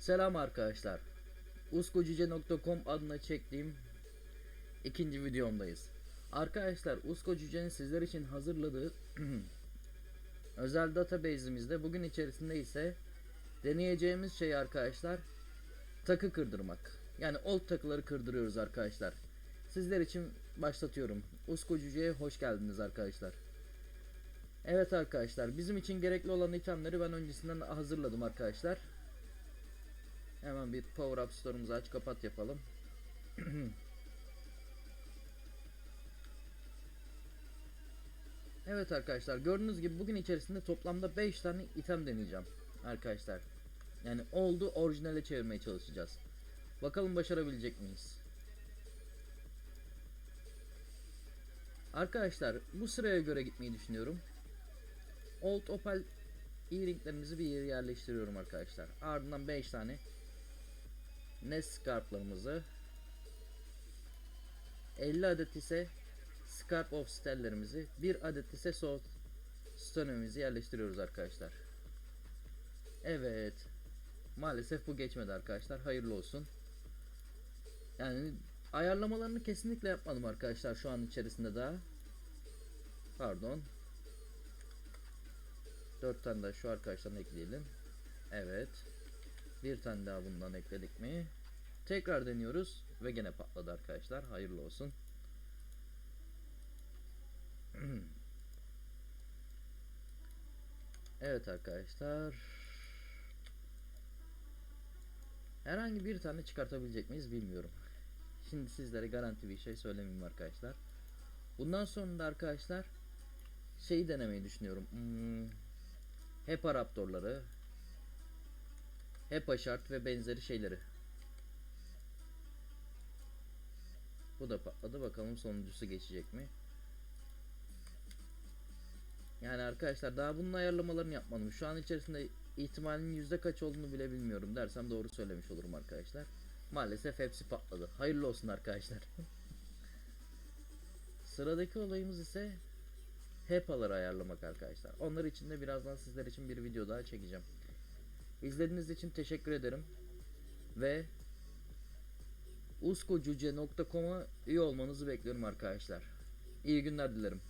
Selam arkadaşlar. uskocüce.com adına çektiğim ikinci videomdayız. Arkadaşlar Usko Cüce'nin sizler için hazırladığı özel database'imizde bugün içerisinde ise deneyeceğimiz şey arkadaşlar takı kırdırmak. Yani old takıları kırdırıyoruz arkadaşlar. Sizler için başlatıyorum. Usko hoş geldiniz arkadaşlar. Evet arkadaşlar bizim için gerekli olan itemleri ben öncesinden hazırladım arkadaşlar. Hemen bir power up store'umuzu aç kapat yapalım. evet arkadaşlar gördüğünüz gibi bugün içerisinde toplamda 5 tane item deneyeceğim arkadaşlar. Yani oldu orijinale çevirmeye çalışacağız. Bakalım başarabilecek miyiz? Arkadaşlar bu sıraya göre gitmeyi düşünüyorum. Old Opal earringlerimizi bir yere yerleştiriyorum arkadaşlar. Ardından 5 tane Nest Scarp'larımızı 50 adet ise Scarp of Stell'lerimizi 1 adet ise Sword Stone'imizi yerleştiriyoruz arkadaşlar. Evet. Maalesef bu geçmedi arkadaşlar. Hayırlı olsun. Yani ayarlamalarını kesinlikle yapmadım arkadaşlar şu an içerisinde daha. Pardon. 4 tane daha şu arkadaştan ekleyelim. Evet. Bir tane daha bundan ekledik mi? Tekrar deniyoruz ve gene patladı arkadaşlar. Hayırlı olsun. evet arkadaşlar. Herhangi bir tane çıkartabilecek miyiz bilmiyorum. Şimdi sizlere garanti bir şey söylemeyeyim arkadaşlar. Bundan sonra da arkadaşlar şeyi denemeyi düşünüyorum. Hmm, HEPA raptorları, HEPA şart ve benzeri şeyleri. Bu da patladı. Bakalım sonuncusu geçecek mi? Yani arkadaşlar daha bunun ayarlamalarını yapmadım. Şu an içerisinde ihtimalin yüzde kaç olduğunu bile bilmiyorum dersem doğru söylemiş olurum arkadaşlar. Maalesef hepsi patladı. Hayırlı olsun arkadaşlar. Sıradaki olayımız ise HEPA'ları ayarlamak arkadaşlar. Onlar için de birazdan sizler için bir video daha çekeceğim. İzlediğiniz için teşekkür ederim. Ve uskocuce.com'a üye olmanızı bekliyorum arkadaşlar. İyi günler dilerim.